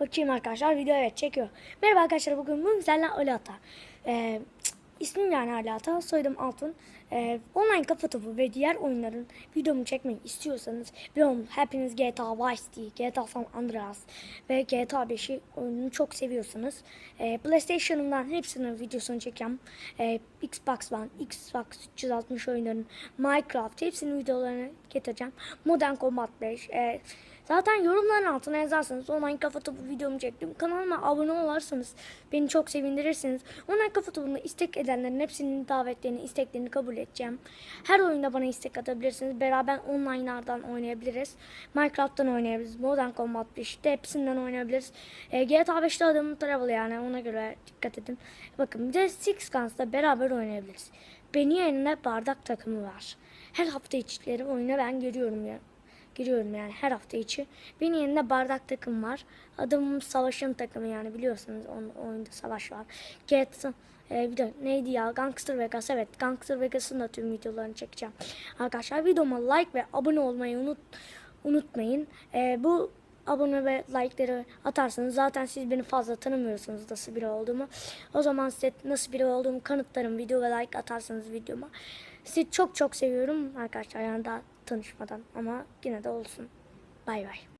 Bakayım arkadaşlar video evet çekiyor. Merhaba arkadaşlar bugün bu güzelle Ali Ata. Ee, ismim yani Ali Ata, soyadım Altun. Ee, online kafa topu ve diğer oyunların videomu çekmeyi istiyorsanız biliyorum hepiniz GTA Vice City, GTA San Andreas ve GTA 5'i oyununu çok seviyorsanız ee, PlayStation'ımdan hepsinin videosunu çekeceğim. Ee, Xbox One, Xbox 360 oyunların, Minecraft hepsinin videolarını getireceğim. Modern Combat 5, ee, Zaten yorumların altına yazarsanız online kafa topu videomu çektim. Kanalıma abone olursanız beni çok sevindirirsiniz. Online kafa topunda istek edenlerin hepsinin davetlerini, isteklerini kabul edeceğim. Her oyunda bana istek atabilirsiniz. Beraber online'lardan oynayabiliriz. Minecraft'tan oynayabiliriz. Modern Combat 5'te hepsinden oynayabiliriz. E, GTA 5'te adamın travel yani ona göre dikkat edin. Bakın bir de Six Guns'da beraber oynayabiliriz. Beni yerine bardak takımı var. Her hafta içleri oyuna ben giriyorum ya giriyorum yani her hafta içi. Benim yerinde bardak takım var. Adamım savaşın takımı yani biliyorsunuz onun oyunda savaş var. Get e, bir de neydi ya Gangster Vegas evet Gangster Vegas'ın da tüm videolarını çekeceğim. Arkadaşlar videoma like ve abone olmayı unut unutmayın. E, bu abone ve like'ları atarsanız zaten siz beni fazla tanımıyorsunuz nasıl biri olduğumu. O zaman size nasıl biri olduğumu kanıtlarım. Video ve like atarsanız videoma. Sizi çok çok seviyorum arkadaşlar yani daha tanışmadan ama yine de olsun. Bay bay.